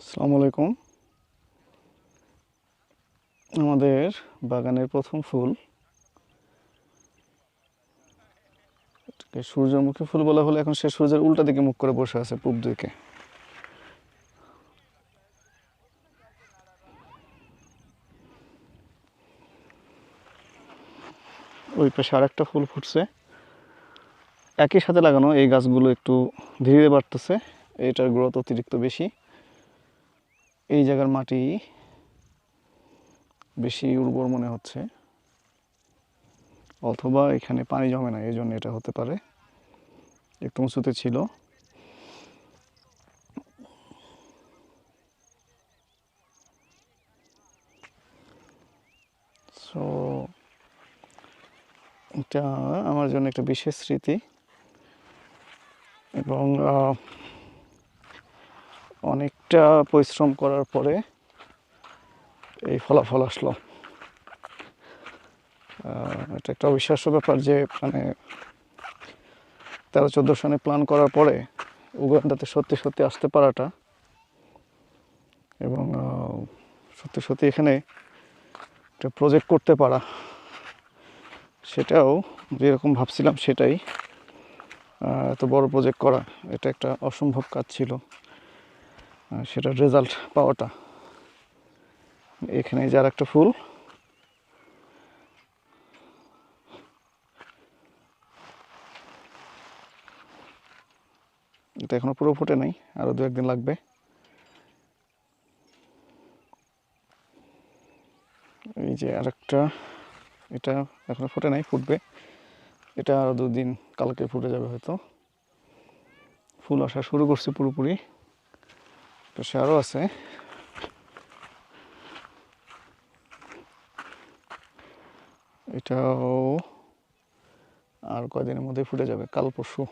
আসসালামু আলাইকুম। আমাদের বাগানের প্রথম ফুল সূর্যমুখী ফুল বলা হলে। এখন সে সূর্যের উল্টা দিকে মুখ করে বসে আছে পূব দিকে। ওই পাশে আরেকটা ফুল ফুটছে। একই সাথে লাগানো এই গাছগুলো একটু ধীরে বাড়তেছে। এটার গ্রোথ অতিরিক্ত বেশি। এই জায়গার মাটি বেশি উর্বর মনে হচ্ছে। অথবা এখানে পানি জমে না এই জন্য এটা হতে পারে। একটু উঁচুতে ছিল। সো এটা আমার জন্য একটা বিশেষ স্মৃতি। এবং অনেকটা পরিশ্রম করার পরে এই ফলাফল আসলো। এটা একটা অবিশ্বাস্য ব্যাপার যে মানে তেরো চোদ্দ সনে প্ল্যান করার পরে উগান্ডাতে সত্যি সত্যি আসতে পারাটা এবং সত্যি সত্যি এখানে একটা প্রজেক্ট করতে পারা, সেটাও যেরকম ভাবছিলাম সেটাই এত বড় প্রজেক্ট করা, এটা একটা অসম্ভব কাজ ছিল। আর সেটার রেজাল্ট পাওয়াটা। এখানে যার একটা ফুল। এটা এখনও পুরো ফুটে নাই, আরও দু একদিন লাগবে। এই যে আরেকটা, এটা এখনও ফুটে নাই, ফুটবে। এটা আরও দুদিন কালকে ফুটে যাবে হয়তো। ফুল আসা শুরু করছে পুরোপুরি। পাশে আরও আছে এটাও আর কয়দিনের মধ্যে ফুটে যাবে, কাল পরশু।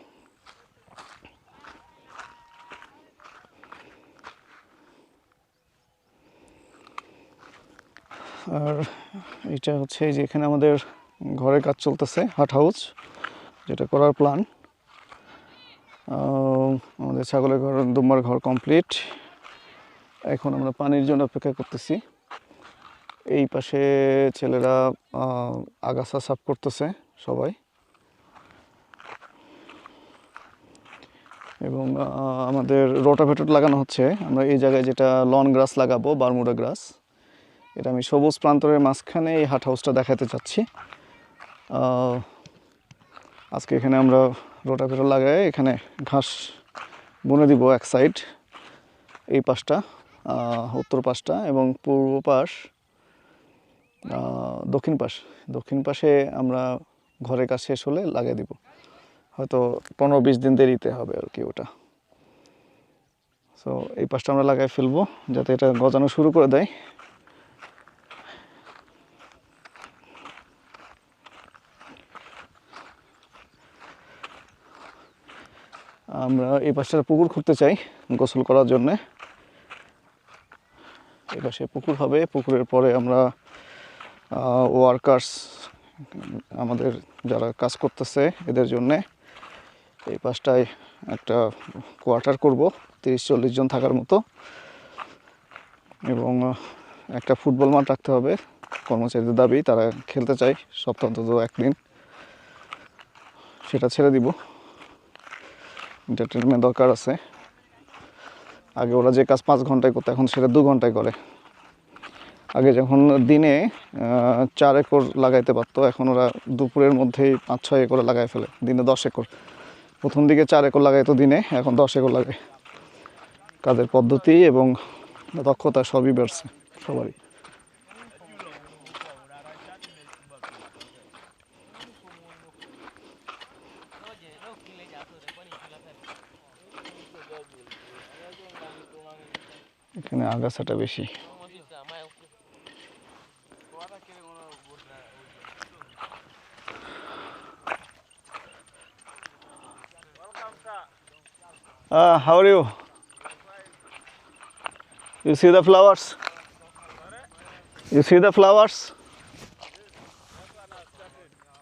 আর এটা হচ্ছে যে এখানে আমাদের ঘরের কাজ চলতেছে হাট হাউস যেটা করার প্ল্যান আমাদের ছাগলের ঘর দুম্বার ঘর কমপ্লিট এখন আমরা পানির জন্য অপেক্ষা করতেছি। এই পাশে ছেলেরা আগাছা সাফ করতেছে সবাই। এবং আমাদের রোটাভেটর লাগানো হচ্ছে। আমরা এই জায়গায় যেটা লন গ্রাস লাগাবো, বারমুডা গ্রাস, এটা আমি সবুজ প্রান্তরের মাঝখানে এই হাট হাউসটা দেখাতে চাচ্ছি। আজকে এখানে আমরা রোটাভেটর লাগাই এখানে ঘাস বুনে দিব এক সাইড, এই পাশটা। উত্তর পাশটা এবং পূর্ব পাশ দক্ষিণ পাশ। দক্ষিণ পাশে আমরা ঘরের কাজ শেষ হলে লাগিয়ে দিব। হয়তো পনেরো বিশ দিন দেরিতে হবে আর কি ওটা। সো এই পাশটা আমরা লাগাই ফেলব যাতে এটা গজানো শুরু করে দেয়। আমরা এই পাশটা পুকুর খুঁড়তে চাই গোসল করার জন্যে। এই পাশে পুকুর হবে। পুকুরের পরে আমরা ওয়ার্কার্স আমাদের যারা কাজ করতেছে এদের জন্যে এই পাশটায় একটা কোয়ার্টার করব। তিরিশ চল্লিশ জন থাকার মতো। এবং একটা ফুটবল মাঠ রাখতে হবে। কর্মচারীদের দাবি, তারা খেলতে চায় সপ্তাহ অন্তত একদিন। সেটা ছেড়ে দিব। এন্টারটেনমেন্ট দরকার আছে। আগে ওরা যে কাজ পাঁচ ঘন্টায় করতো, এখন সেটা দু ঘন্টায় করে। আগে যখন দিনে চার একর লাগাইতে পারতো, এখন ওরা দুপুরের মধ্যেই পাঁচ ছয় একর লাগাই ফেলে, দিনে দশ একর। প্রথম দিকে চার একর লাগাইতো দিনে, এখন দশ একর লাগে কাজের পদ্ধতি এবং দক্ষতা সবই বেড়ছে সবারই। এখানে আগাছাটা বেশি Uh, how are you? You see the flowers? You see the flowers?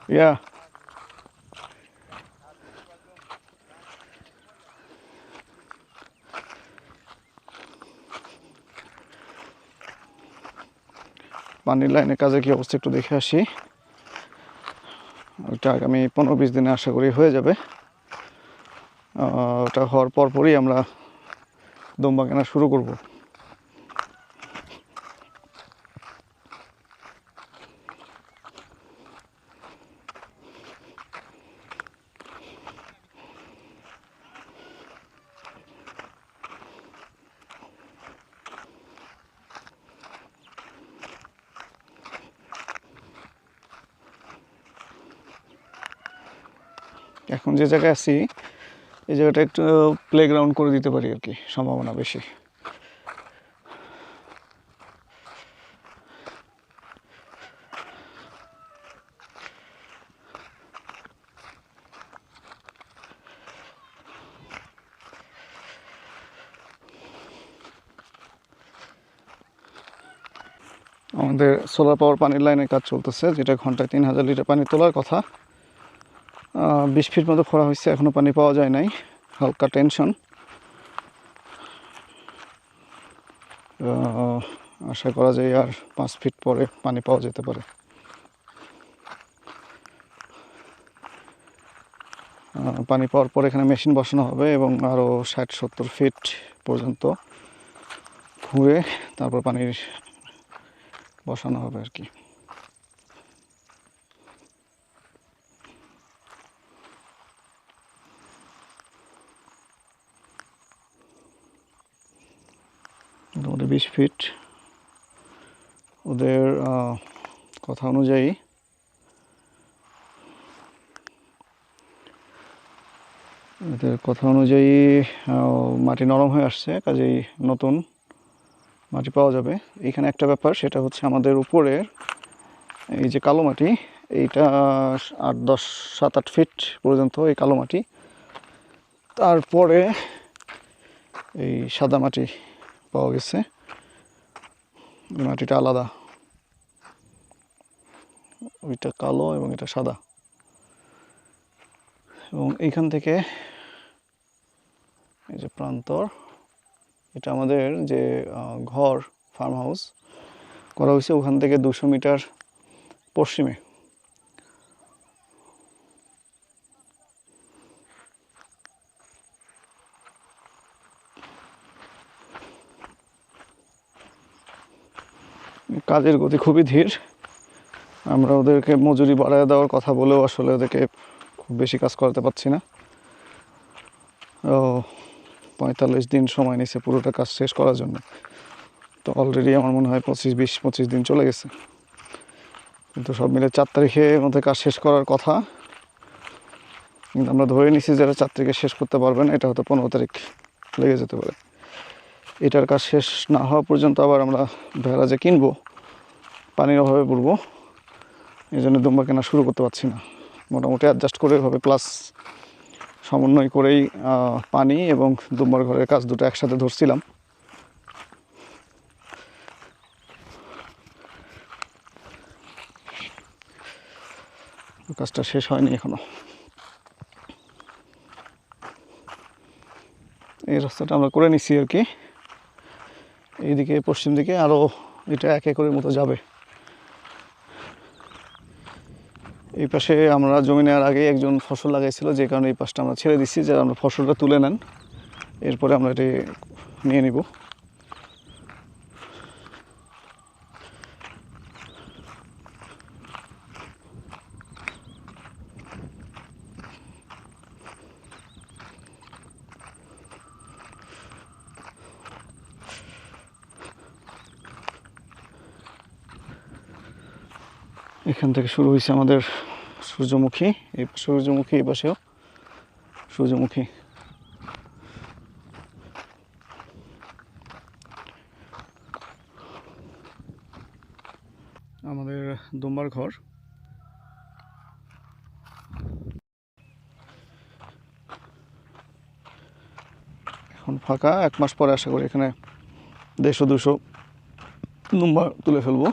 Yeah. পানির লাইনের কাজে কি অবস্থা একটু দেখে আসি। ওইটা আগামী পনেরো বিশ দিনে আশা করি হয়ে যাবে। ওটা হওয়ার পরপরই আমরা দম্বা কেনা শুরু করব। এখন যে জায়গায় আছি, এই জায়গাটা একটু প্লেগ্রাউন্ড করে দিতে পারি আর কি, সম্ভাবনা বেশি। আমাদের সোলার পাওয়ার পানির লাইনের কাজ চলতেছে, যেটা ঘন্টায় তিন হাজার লিটার পানি তোলার কথা। বিশ ফিট মতো খোঁড়া হয়েছে, এখনও পানি পাওয়া যায় নাই, হালকা টেনশন। আশা করা যায় আর পাঁচ ফিট পরে পানি পাওয়া যেতে পারে। পানি পাওয়ার পর এখানে মেশিন বসানো হবে এবং আরও ষাট সত্তর ফিট পর্যন্ত ঘুরে তারপর পানির বসানো হবে আর কি মোটামুটি বিশ ফিট। ওদের কথা অনুযায়ী ওদের কথা অনুযায়ী মাটি নরম হয়ে আসছে, কাজেই নতুন মাটি পাওয়া যাবে। এখানে একটা ব্যাপার, সেটা হচ্ছে আমাদের উপরের এই যে কালো মাটি, এইটা আট, দশ, সাত, আট ফিট পর্যন্ত এই কালো মাটি। তারপরে এই সাদা মাটি পাওয়া গেছে। মাটিটা আলাদা। ওইটা কালো এবং এটা সাদা। এবং এইখান থেকে এই যে প্রান্তর, এটা আমাদের যে ঘর ফার্ম হাউস করা হয়েছে ওখান থেকে দুশো মিটার পশ্চিমে। কাজের গতি খুবই ধীর। আমরা ওদেরকে মজুরি বাড়ায় দেওয়ার কথা বলেও আসলে ওদেরকে খুব বেশি কাজ করাতে পারছি না। ও, পঁয়তাল্লিশ দিন সময় নিছে পুরোটা কাজ শেষ করার জন্য। তো অলরেডি আমার মনে হয় পঁচিশ, বিশ, পঁচিশ দিন চলে গেছে। কিন্তু সব মিলে চার তারিখের মধ্যে কাজ শেষ করার কথা। কিন্তু আমরা ধরে নিছি যারা চার তারিখে শেষ করতে পারবেন, এটা হয়তো পনেরো তারিখ লেগে যেতে পারে। এটার কাজ শেষ না হওয়া পর্যন্ত আবার আমরা ভেড়া যে কিনবো। পানির অভাবে পড়ব এই জন্য দুম্বা কেনা শুরু করতে পারছি না। মোটামুটি অ্যাডজাস্ট করে হবে প্লাস সমন্বয় করেই পানি এবং দুম্বার ঘরের কাজ দুটো একসাথে ধরছিলাম। কাজটা শেষ হয়নি এখনও। এই রাস্তাটা আমরা করে নিচ্ছি আর কি। এইদিকে পশ্চিম দিকে আরও এটা এক একরের মতো যাবে। এই পাশে আমরা জমি নেওয়ার আগে একজন ফসল লাগাইছিল, যে কারণে এই পাশটা আমরা ছেড়ে দিচ্ছি যে আমরা ফসলটা তুলে নেন। এরপরে আমরা এটি নিয়ে নিব এখান থেকে শুরু হয়েছে আমাদের সূর্যমুখী, এই সূর্যমুখী এই পাশেও, সূর্যমুখী। আমাদের দুম্বার ঘর। এখন ফাঁকা, এক মাস পরে আশা করি এখানে দেড়শো, দুশো দুম্বা তুলে ফেলব।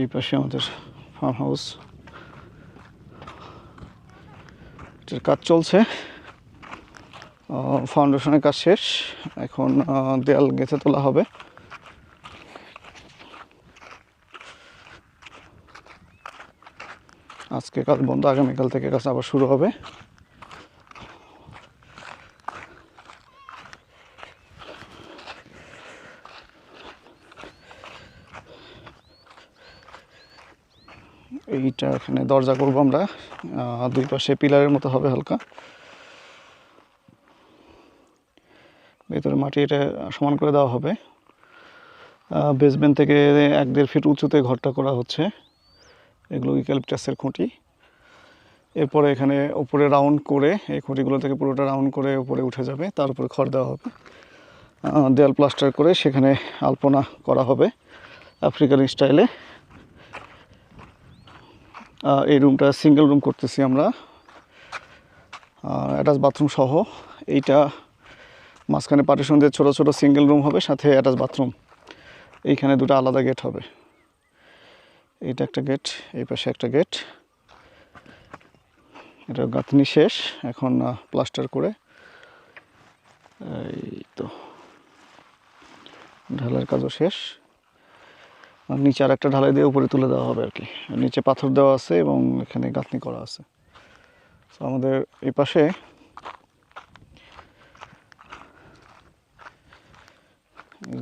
এই পাশে আমাদের ফার্ম হাউস এটার কাজ চলছে। ফাউন্ডেশনের কাজ শেষ। এখন দেয়াল গেঁথে তোলা হবে। আজকে কাল বন্ধ, আগামীকাল থেকে কাজ আবার শুরু হবে। এইটা এখানে দরজা করব আমরা। দুই পাশে পিলারের মতো হবে হালকা। ভেতরে মাটি এটা সমান করে দেওয়া হবে। বেসমেন্ট থেকে এক দেড় ফিট উঁচুতে ঘরটা করা হচ্ছে। এগুলো ইউক্যালিপটাসের খুঁটি। এরপরে এখানে উপরে রাউন্ড করে এই খুঁটিগুলো থেকে পুরোটা রাউন্ড করে উপরে উঠে যাবে। তার উপরে খড় দেওয়া হবে। দেয়াল প্লাস্টার করে সেখানে আলপনা করা হবে। আফ্রিকান স্টাইলে এই রুমটা সিঙ্গেল রুম করতেছি আমরা। অ্যাটাচ বাথরুম সহ। এইটা মাঝখানে পার্টিশন দিয়ে ছোটো ছোটো সিঙ্গেল রুম হবে, সাথে অ্যাটাচ বাথরুম এইখানে দুটো আলাদা গেট হবে। এইটা একটা গেট এই পাশে একটা গেট এটা গাঁথনি শেষ, এখন প্লাস্টার করে। এই তো। ঢালাইয়ের কাজও শেষ। নিচে আর একটা ঢালাই দিয়ে উপরে তুলে দেওয়া হবে আর কি। নিচে পাথর দেওয়া আছে এবং এখানে গাঁথনি করা আছে। তো আমাদের এই পাশে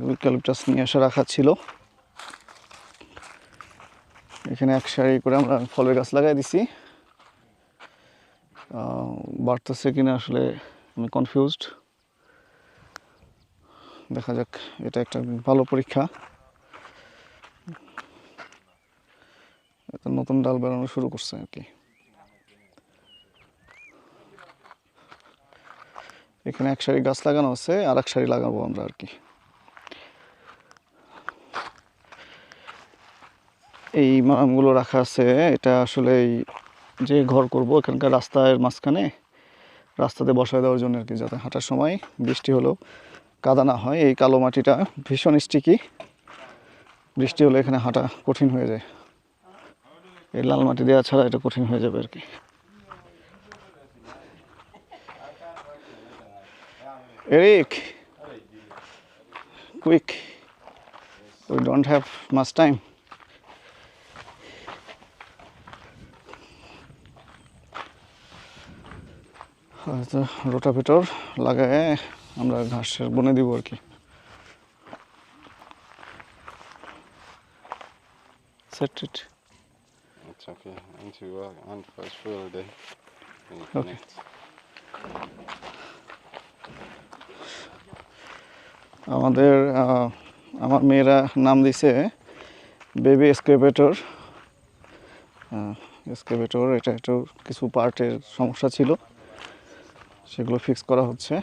ইউক্যালিপটাস নিয়ে এসে রাখা ছিল। এখানে এক সারি করে আমরা ফলের গাছ লাগাই দিছি। বাড়তেছে কিনা আসলে আমি কনফিউজড দেখা যাক, এটা একটা ভালো পরীক্ষা। নতুন ডাল বেরোনো শুরু করছে আর কি এখানে এক সারি গাছ লাগানো আছে, আর এক সারি লাগাবো আমরা আর কি। এই মামগুলো রাখা আছে, এটা আসলে যে ঘর করব এখানকার রাস্তার মাঝখানে, রাস্তাতে বসায় দেওয়ার জন্য আর কি, যাতে হাঁটার সময় বৃষ্টি হলেও কাদা না হয়। এই কালো মাটিটা ভীষণ স্টিকি বৃষ্টি হলে এখানে হাঁটা কঠিন হয়ে যায়। এই লাল মাটি দেওয়া ছাড়া এটা কঠিন হয়ে যাবে আর কি। Eric, quick, we don't have much time. হয়তো লাগায় আমরা ঘাসের বনে দিব আর কি। Set it It's okay. Once you work on first full day, then you Okay. আমাদের আমার মেয়েরা নাম দিছে বেবি এসকেভেটর এসকেভেটর এটা একটু কিছু পার্টের সমস্যা ছিল সেগুলো ফিক্স করা হচ্ছে।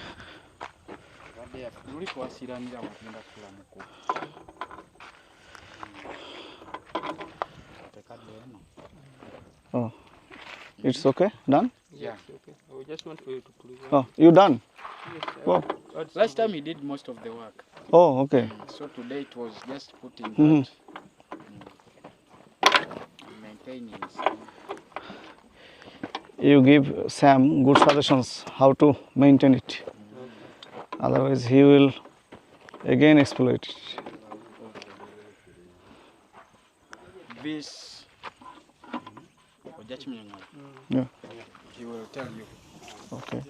Oh, it's okay? Done? Yeah. Okay. I just want you to clean Oh, you done? Yes. Last time he did most of the work. Oh, okay. Mm, so today it was just putting mm -hmm. maintaining. You give Sam good suggestions how to maintain it. Mm -hmm. Otherwise he will again exploit it. This ojachimnyanga Yeah. he will tell you Okay.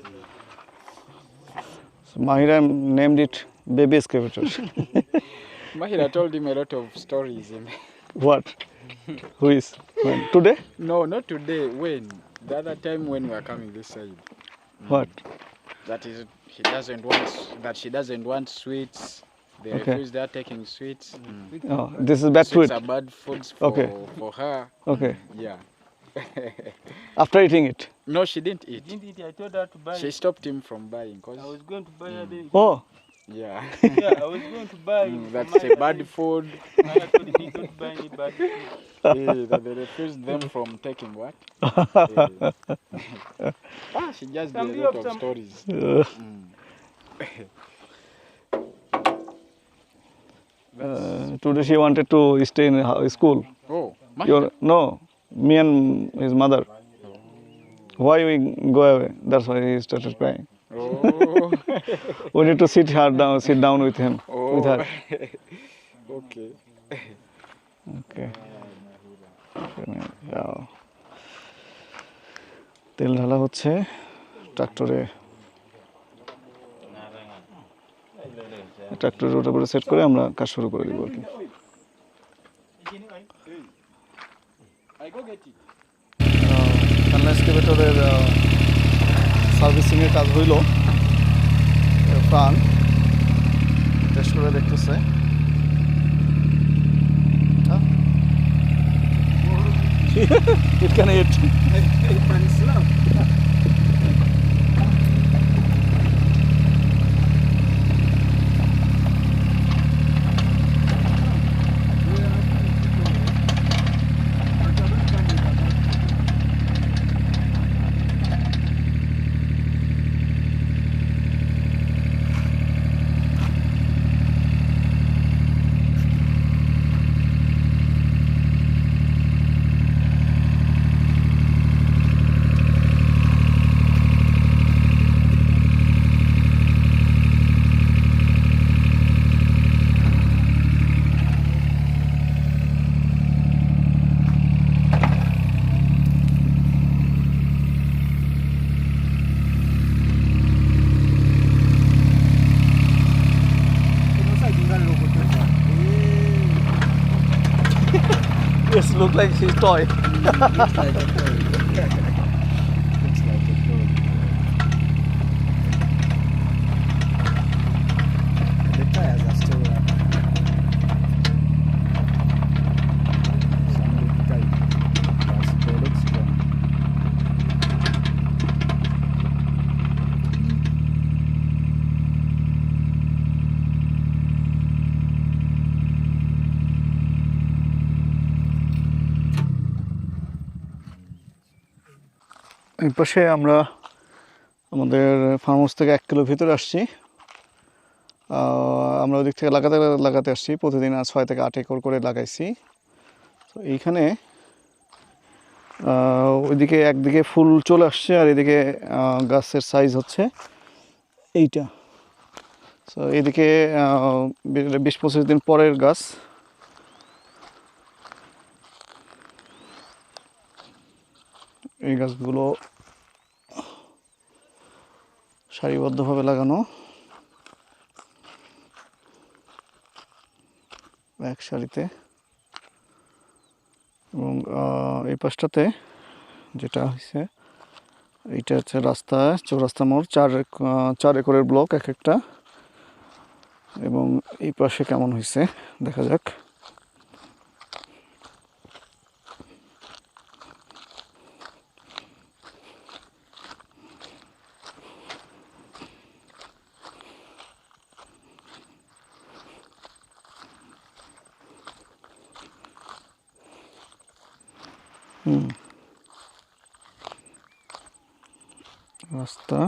So Mahira named it baby excavator. mahira told him a lot of stories what? Who is? When? Today? no not today when the other time when we were coming this side What? that is he doesn't want that she doesn't want sweets they Okay. refuse they're taking sweets mm. Oh, this is bad sweets food. are bad foods for, Okay. for her Okay. yeah After eating it. no she didn't eat Didn't it? I told her to buy. she stopped him from buying Cause... I was going to buy her the. Oh, yeah Yeah, I was going to buy. Mm, that's a bad the- food Maya told me don't buy any bad food. That they refused them from taking what Eh. ah she just Some did a lot of some- stories mm. uh, today she wanted to stay in ho- school. oh Your no, me and his mother. Why we go away? That's why he started crying. Oh. We need to sit her down, sit down with him, oh. with oh. her. okay. Okay. তেল ঢালা হচ্ছে ট্রাক্টরে ট্রাক্টরে ওটা করে set করে আমরা কাজ শুরু করে দিব আর কি এক্সকেভেটরের সার্ভিসিংয়ের কাজ হইল। প্রাণ। টেস্ট করে দেখতেছে। it can eat. Look like his toy. এই পাশে আমরা আমাদের ফার্ম হাউস থেকে এক কিলো ভিতরে আসছি। আমরা ওদিক থেকে লাগাতে লাগাতে আসছি। প্রতিদিন ছয় থেকে আট একর করে লাগাইছি। তো এইখানে ওইদিকে একদিকে ফুল চলে আসছে আর এদিকে গাছের সাইজ হচ্ছে এইটা। তো এদিকে বিশ পঁচিশ দিন পরের গাছ। এই গাছগুলো সারিবদ্ধভাবে লাগানো। এক সারিতে। এবং এই পাশটাতে যেটা হয়েছে এইটা হচ্ছে রাস্তা, চৌরাস্তা মোড়, চার চার একরের ব্লক এক একটা। এবং এই পাশে কেমন হয়েছে দেখা যাক। রাস্তা।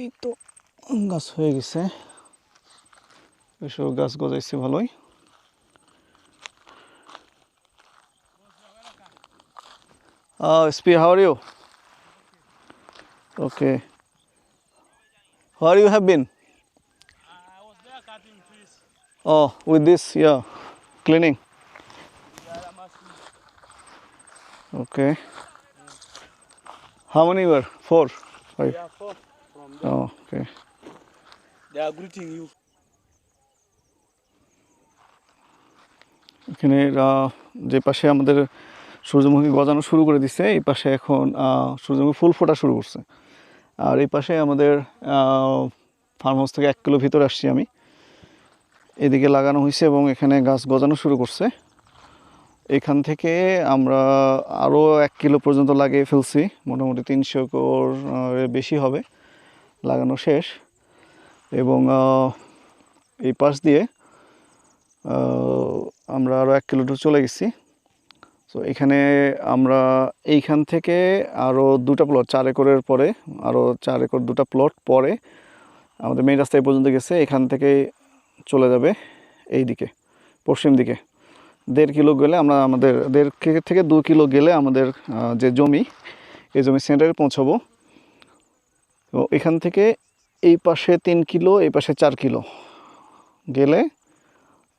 এই তো গাছ হয়ে গেছে। এসব গাছ গজাইছে ভালোই। স্পি how are you okay how are you have been oh with this yeah cleaning Okay. How many were? Four, five. Yeah, four from there. Oh, okay. They are greeting you. এখানে যে পাশে আমাদের সূর্যমুখী গজানো শুরু করে দিছে এই পাশে এখন সূর্যমুখী ফুল ফোটা শুরু করছে আর এই পাশে আমাদের ফার্ম হাউস থেকে এক কিলো ভিতরে আসছি আমি এদিকে লাগানো হয়েছে এবং এখানে গাছ গজানো শুরু করছে এখান থেকে আমরা আরও এক কিলো পর্যন্ত লাগিয়ে ফেলছি। মোটামুটি তিনশো এর বেশি হবে লাগানো শেষ। এবং এই পাশ দিয়ে আমরা আরও এক কিলোমিটার চলে গেছি। তো এখানে আমরা এইখান থেকে আরও দুটা প্লট চার একরের পরে আরও চার একর দুটা প্লট পরে আমাদের মেন রাস্তায় পর্যন্ত গেছে। এখান থেকে চলে যাবে এই দিকে পশ্চিম দিকে। দেড় কিলো গেলে আমরা আমাদের দেড় থেকে দু কিলো গেলে আমাদের যে জমি, এই জমি সেন্টারে পৌঁছাবো। তো এখান থেকে এই পাশে তিন কিলো, এই পাশে চার কিলো গেলে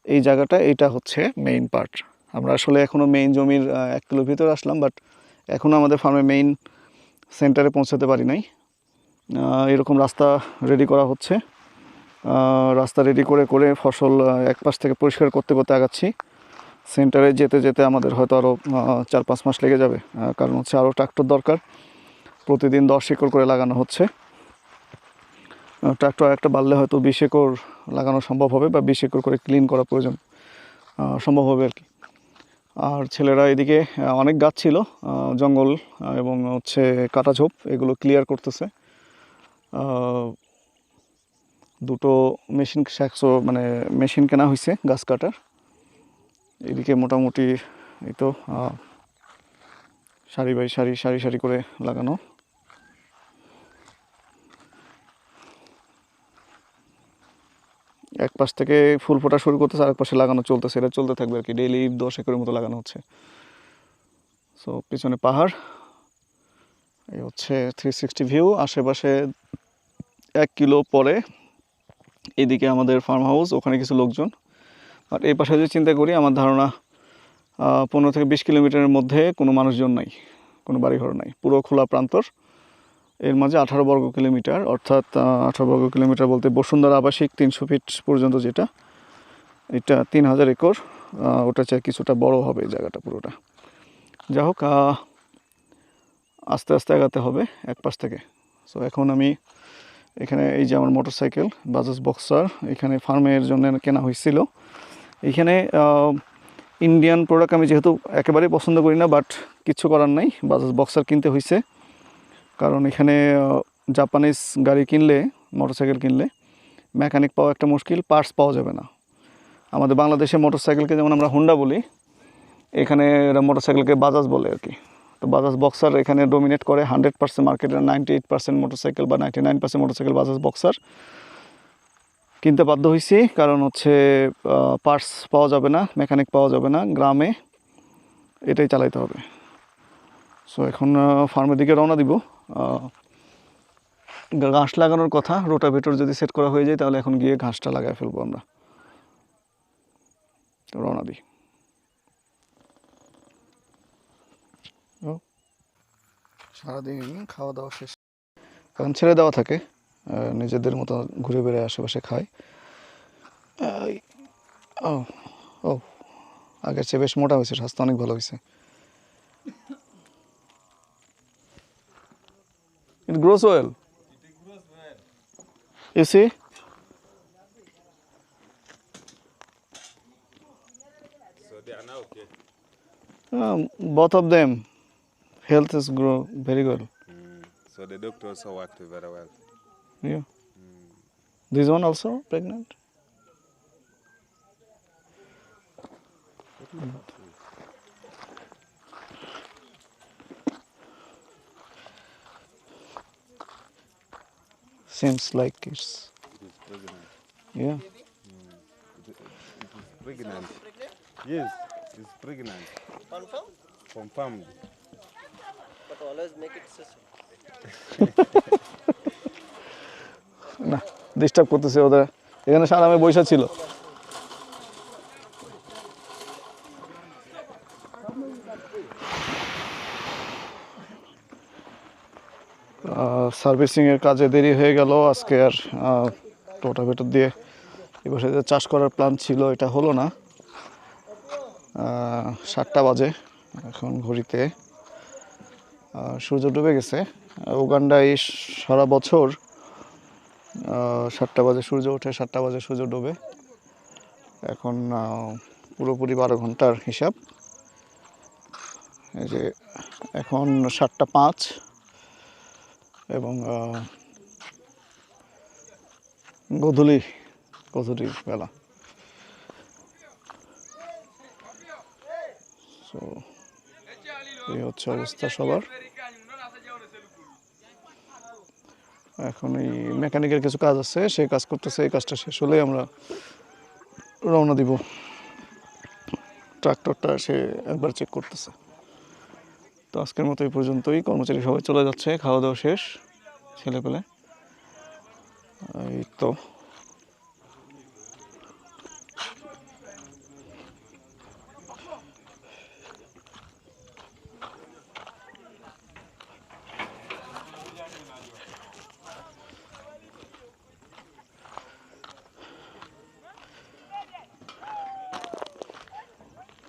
এই জায়গাটা এটা হচ্ছে মেইন পার্ট আমরা আসলে এখনও মেইন জমির এক কিলোর ভিতরে আসলাম বাট এখনও আমাদের ফার্মে মেইন সেন্টারে পৌঁছাতে পারি নাই। এরকম রাস্তা রেডি করা হচ্ছে। রাস্তা রেডি করে করে ফসল এক পাশ থেকে পরিষ্কার করতে করতে আগাচ্ছি। সেন্টারে যেতে যেতে আমাদের হয়তো আরও চার পাঁচ মাস লেগে যাবে। কারণ হচ্ছে আরও ট্রাক্টর দরকার। প্রতিদিন দশ একর করে লাগানো হচ্ছে। ট্রাক্টর একটা বাড়লে হয়তো বিশ একর লাগানো সম্ভব হবে বা বিশ একর করে ক্লিন করা প্রয়োজন সম্ভব হবে আর কি। আর ছেলেরা এদিকে অনেক গাছ ছিল জঙ্গল এবং হচ্ছে কাটা ঝোপ, এগুলো ক্লিয়ার করতেছে। দুটো মেশিন মানে মেশিন কেনা হয়েছে গাছ কাটার। এদিকে মোটামুটি এই তো সারি বাই সারি সারি সারি করে লাগানো। এক পাশ থেকে ফুল ফোটা শুরু করতেছে, আরেক পাশে লাগানো চলতেছে। এটা চলতে থাকবে আর কি, ডেইলি দশ একরের মতো লাগানো হচ্ছে। সো পিছনে পাহাড় এই হচ্ছে থ্রি সিক্সটি ভিউ আশেপাশে এক কিলো পরে এদিকে আমাদের ফার্ম হাউস ওখানে কিছু লোকজন। আর এই পাশে যদি চিন্তা করি, আমার ধারণা পনেরো থেকে বিশ কিলোমিটারের মধ্যে কোনো মানুষজন নাই, কোনো বাড়িঘর নাই। পুরো খোলা প্রান্তর। এর মাঝে আঠারো বর্গ কিলোমিটার, অর্থাৎ আঠারো বর্গ কিলোমিটার বলতে বসুন্ধরা আবাসিক তিনশো ফিট পর্যন্ত যেটা, এটা তিন হাজার একর ওটা চাই কিছুটা বড় হবে জায়গাটা পুরোটা। যাই হোক আস্তে আস্তে আগাতে হবে এক পাশ থেকে। সো এখন আমি এখানে এই যে আমার মোটর সাইকেল বাজাজ বক্সার, এখানে ফার্মের জন্য কেনা হয়েছিল। এখানে ইন্ডিয়ান প্রোডাক্ট আমি যেহেতু একেবারেই পছন্দ করি না বাট কিছু করার নাই। বাজাজ বক্সার কিনতে হয়েছে কারণ এখানে জাপানিজ গাড়ি কিনলে মোটরসাইকেল কিনলে মেকানিক পাওয়া একটা মুশকিল পার্টস পাওয়া যাবে না। আমাদের বাংলাদেশে মোটরসাইকেলকে যেমন আমরা হোন্ডা বলি, এখানে মোটরসাইকেলকে বাজাজ বলে আর কি। তো বাজাজ বক্সার এখানে ডোমিনেট করে হান্ড্রেড পার্সেন্ট মার্কেটের নাইনটি এইট পার্সেন্ট মোটরসাইকেল বা ninety nine percent motorcycle Bajaj Boxer কিনতে বাধ্য হয়েছি কারণ হচ্ছে পার্টস পাওয়া যাবে না মেকানিক পাওয়া যাবে না গ্রামে এটাই চালাইতে হবে। সো এখন ফার্মের দিকে রওনা দিব। ঘাস লাগানোর কথা রোটাভেটর যদি সেট করা হয়ে যায় তাহলে এখন গিয়ে ঘাসটা লাগাই ফেলব আমরা। রওনা দিই। সারাদিন খাওয়া দাওয়া শেষ। এখন ছেড়ে দেওয়া থাকে। নিজেদের মতো ঘুরে বেড়ে আশেপাশে খায়। ও আগের চেয়ে বেশ মোটা হয়েছে স্বাস্থ্য অনেক ভালো হয়েছে। It grows well you see both of them health is grow very good so the doctors are worked very well Yeah. This one also pregnant? Seems like it's It is pregnant. yeah. it's Pregnant. Yes, it's pregnant. Confirm? Confirmed. But always make it sister. না disturb করতেছে ওদের। এখানে সারামে বৈশা ছিল। সার্ভিসিংয়ের কাজে দেরি হয়ে গেল, আজকে আর টোটা ভেতর দিয়ে এবার যে চাষ করার প্ল্যান ছিল, এটা হলো না। সাতটা বাজে, এখন ঘড়িতে। সূর্য ডুবে গেছে। আর উগান্ডায় সারা বছর সাতটা বাজে সূর্য ওঠে, সাতটা বাজে সূর্য ডোবে। এখন পুরোপুরি বারো ঘণ্টার হিসাব। এই যে, এখন সাতটা পাঁচ এবং গধূলি গধূলি বেলা। তো এই হচ্ছে অবস্থা সবার। এখন এই মেকানিকের কিছু কাজ আছে, সেই কাজ করতেছে, এই কাজটা শেষ হলে আমরা রওনা দিব। ট্রাক্টরটা সে একবার চেক করতেছে। তো আজকের মতো এই পর্যন্তই। কর্মচারী সবাই চলে যাচ্ছে, খাওয়া দাওয়া শেষ ছেলে পেলে এই তো।